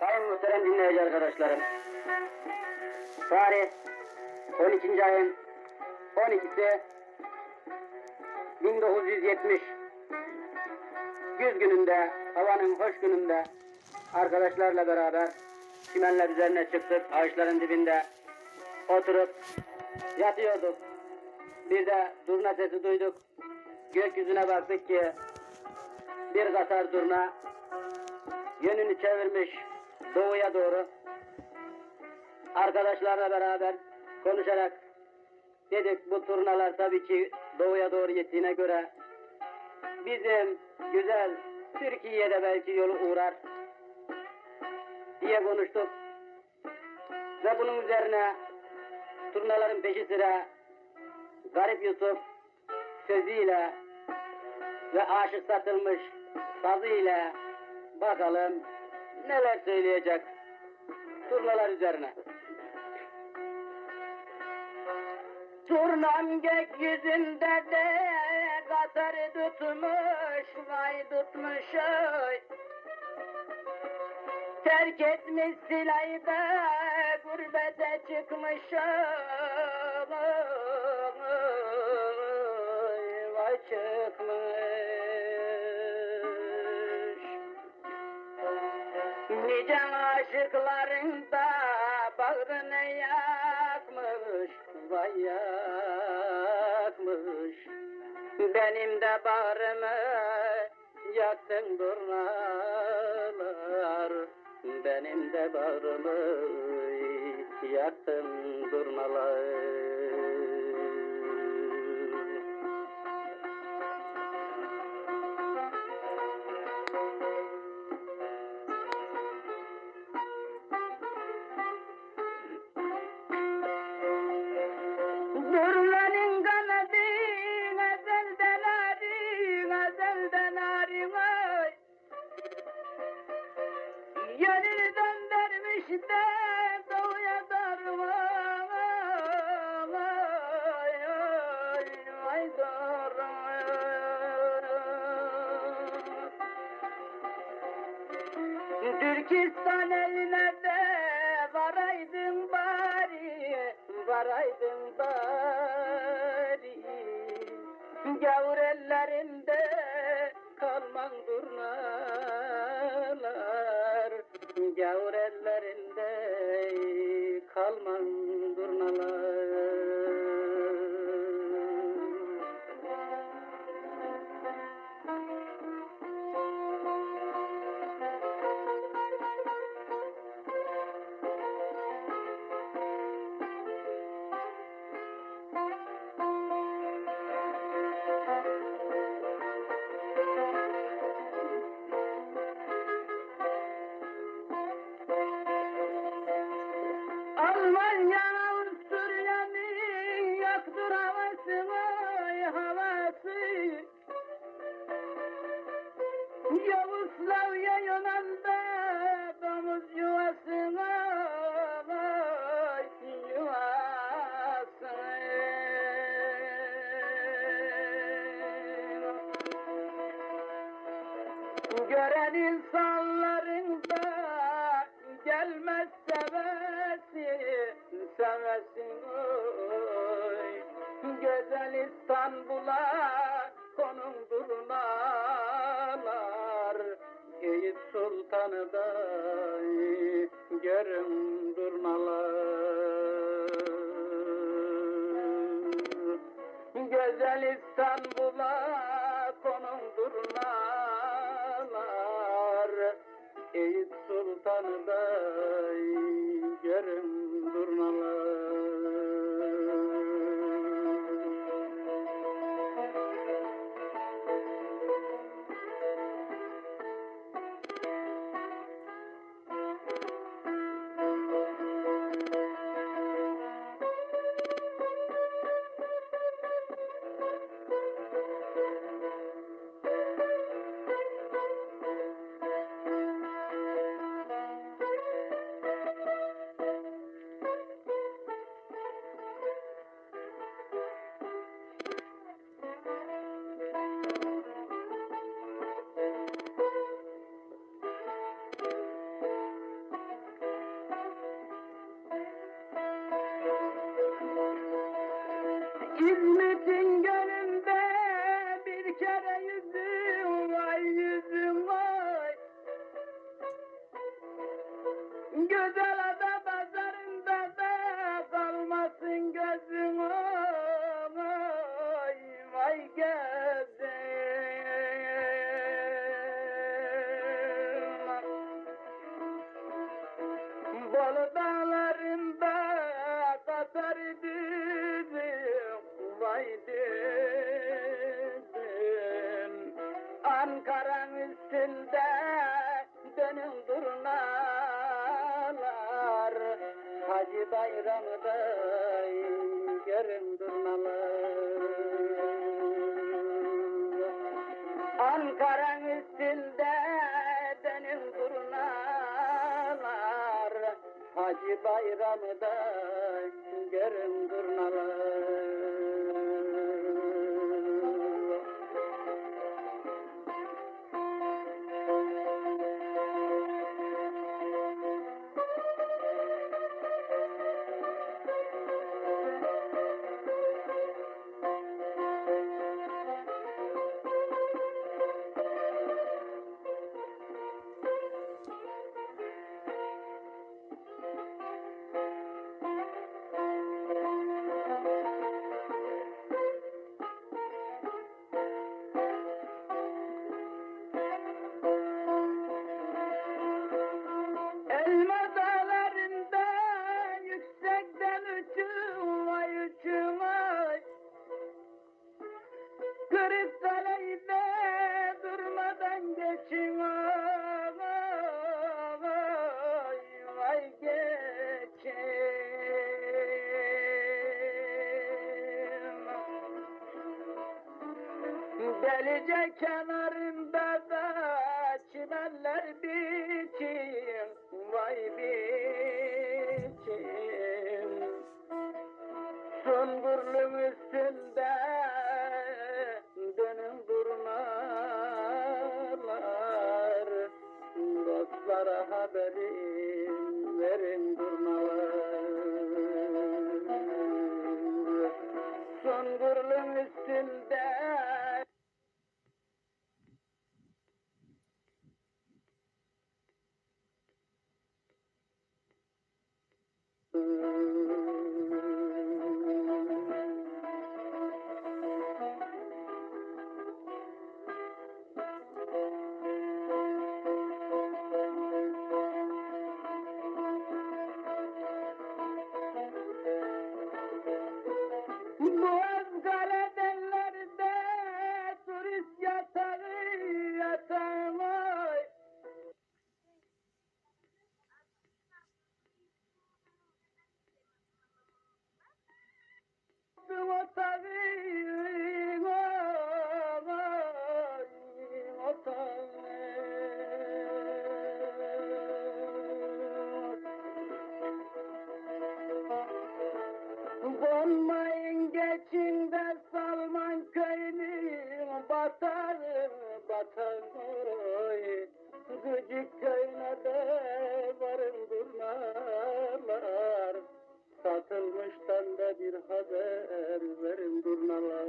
Sayın muhterem dinleyici arkadaşlarım. Tarih 12. ayın 12'si 1970 güz gününde, havanın hoş gününde arkadaşlarla beraber çimenler üzerine çıktık, ağaçların dibinde oturup yatıyorduk. Bir de durna sesi duyduk. Gökyüzüne baktık ki bir katar durna yönünü çevirmiş doğuya doğru. Arkadaşlarla beraber konuşarak dedik bu turnalar tabii ki doğuya doğru gittiğine göre bizim güzel Türkiye'de belki yolu uğrar diye konuştuk. Ve bunun üzerine turnaların peşi sıra Garip Yusuf sözüyle ve aşık satılmış sazıyla bakalım neler söyleyecek turnalar üzerine. Turnam gökyüzünde de katarı tutmuş, vay tutmuş oy. Terk etmiş silahı da gurbete çıkmış oy, vay çıkmış. Nice aşıkların da bağrını yakmış, vay yakmış. Benim de bağrımı yaktın durnalar, benim de bağrımı yaktın durnalar. Türkistan eline de varaydın bari, varaydın bari. Gavur ellerinde kalman durnalar, gavur ellerinde kalman durnalar. زاوية من باب مزج والسماء Güzel Güzel ada Hacı bayramıda görün durnalar Ankara'nın üstünde dönün durnalar Hacı bayramıda geçin Delice kenarında da çimenler biçim. Vay biçim. Sungurluğun üstünde dönün durnalar Dostlara haberim Yârim batandır oy. Gıcık köylerde varım durnalar. Satılmıştan da bir haber verin durnalar.